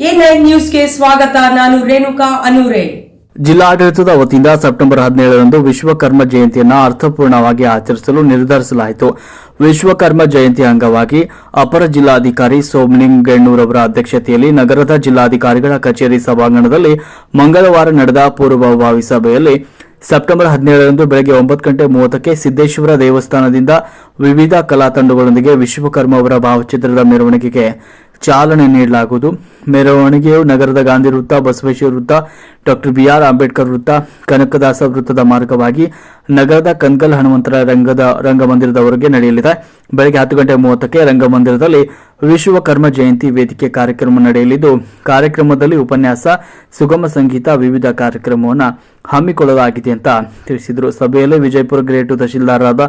ನ್ಯೂಸ್ಗೆ ಸ್ವಾಗತ, ನಾನು ರೇಣುಕಾ ಅನೂರೆ. ಜಿಲ್ಲಾಡಳಿತದ ವತಿಯಿಂದ ಸೆಪ್ಟೆಂಬರ್ ಹದಿನೇಳರಂದು ವಿಶ್ವಕರ್ಮ ಜಯಂತಿಯನ್ನು ಅರ್ಥಪೂರ್ಣವಾಗಿ ಆಚರಿಸಲು ನಿರ್ಧರಿಸಲಾಯಿತು. ವಿಶ್ವಕರ್ಮ ಜಯಂತಿ ಅಂಗವಾಗಿ ಅಪರ ಜಿಲ್ಲಾಧಿಕಾರಿ ಸೋಮಲಿಂಗಣ್ಣೂರವರ ಅಧ್ಯಕ್ಷತೆಯಲ್ಲಿ ನಗರದ ಜಿಲ್ಲಾಧಿಕಾರಿಗಳ ಕಚೇರಿ ಸಭಾಂಗಣದಲ್ಲಿ ಮಂಗಳವಾರ ನಡೆದ ಪೂರ್ವಭಾವಿ ಸಭೆಯಲ್ಲಿ ಸೆಪ್ಟೆಂಬರ್ ಹದಿನೇಳರಂದು ಬೆಳಗ್ಗೆ ಒಂಬತ್ತು ಗಂಟೆ ಮೂವತ್ತಕ್ಕೆ ಸಿದ್ದೇಶ್ವರ ದೇವಸ್ಥಾನದಿಂದ ವಿವಿಧ ಕಲಾ ತಂಡಗಳೊಂದಿಗೆ ವಿಶ್ವಕರ್ಮ ಅವರ ಭಾವಚಿತ್ರದ ಮೆರವಣಿಗೆಗೆ ಚಾಲನೆ ನೀಡಲಾಗುವುದು. ಮೆರವಣಿಗೆಯು ನಗರದ ಗಾಂಧಿ ವೃತ್ತ, ಬಸವೇಶ್ವರ ವೃತ್ತ, ಡಾಕ್ಟರ್ ಬಿಆರ್ ಅಂಬೇಡ್ಕರ್ ವೃತ್ತ, ಕನಕದಾಸ ವೃತ್ತದ ಮಾರ್ಗವಾಗಿ ನಗರದ ಕನ್ಗಲ್ ಹನುಮಂತರ ರಂಗದ ರಂಗಮಂದಿರದವರೆಗೆ ನಡೆಯಲಿದೆ. ಬೆಳಗ್ಗೆ ಹತ್ತು ಗಂಟೆ ಮೂವತ್ತಕ್ಕೆ ರಂಗಮಂದಿರದಲ್ಲಿ ವಿಶ್ವಕರ್ಮ ಜಯಂತಿ ವೇದಿಕೆ ಕಾರ್ಯಕ್ರಮ ನಡೆಯಲಿದ್ದು, ಕಾರ್ಯಕ್ರಮದಲ್ಲಿ ಉಪನ್ಯಾಸ, ಸುಗಮ ಸಂಗೀತ, ವಿವಿಧ ಕಾರ್ಯಕ್ರಮವನ್ನು ಹಮ್ಮಿಕೊಳ್ಳಲಾಗಿದೆ ಅಂತ ತಿಳಿಸಿದರು. ಸಭೆಯಲ್ಲಿ ವಿಜಯಪುರ ಗ್ರೇಟು ತಹಶೀಲ್ದಾರರಾದ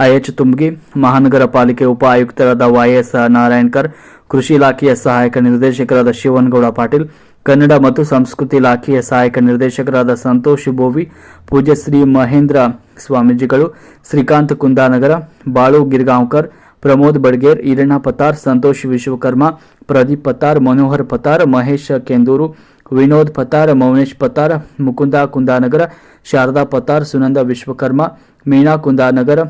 ಐಎಚ್ ತುಂಬಗಿ ಮಹಾನಗರ ಪಾಲಿಕೆ ಉಪ ಆಯುಕ್ತರಾದ ವೈಎಸ್ ನಾರಾಯಣ್ಕರ್ ಕೃಷಿ ಇಲಾಖೆಯ ಸಹಾಯಕ ನಿರ್ದೇಶಕರಾದ ಶಿವನ್ಗೌಡ ಪಾಟೀಲ್ ಕನ್ನಡ ಮತ್ತು ಸಂಸ್ಕೃತಿ ಇಲಾಖೆಯ ಸಹಾಯಕ ನಿರ್ದೇಶಕರಾದ ಸಂತೋಷ್ ಬೋವಿ ಪೂಜ್ಯ ಶ್ರೀ ಮಹೇಂದ್ರ ಸ್ವಾಮೀಜಿಗಳು, ಶ್ರೀಕಾಂತ್ ಕುಂದಾನಗರ, ಬಾಳು ಗಿರ್ಗಾಂವ್ಕರ್, ಪ್ರಮೋದ್ ಬಡ್ಗೇರ್, ಈರಣ್ಣ ಪತಾರ್ ಸಂತೋಷ್ ವಿಶ್ವಕರ್ಮ, ಪ್ರದೀಪ್ ಪತಾರ್ ಮನೋಹರ್ ಪತಾರ್ ಮಹೇಶ್ ಕೆಂದೂರು, ವಿನೋದ್ ಪತಾರ್ ಮೌನೇಶ್ ಪತಾರ್ ಮುಕುಂದ ಕುಂದಾನಗರ, ಶಾರದಾ ಪತಾರ್ ಸುನಂದ ವಿಶ್ವಕರ್ಮ, ಮೀನಾ ಕುಂದಾನಗರ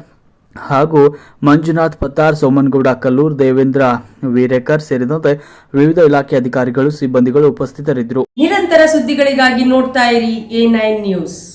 ಹಾಗೂ ಮಂಜುನಾಥ್ ಪತ್ತಾರ್, ಸೋಮನ್ಗೌಡ, ಕಲ್ಲೂರ್, ದೇವೇಂದ್ರ ವೀರೇಕರ್ ಸೇರಿದಂತೆ ವಿವಿಧ ಇಲಾಖೆ ಅಧಿಕಾರಿಗಳು, ಸಿಬ್ಬಂದಿಗಳು ಉಪಸ್ಥಿತರಿದ್ದರು. ನಿರಂತರ ಸುದ್ದಿಗಳಿಗಾಗಿ ನೋಡ್ತಾ ಇರಿ ಎ ನ್ಯೂಸ್.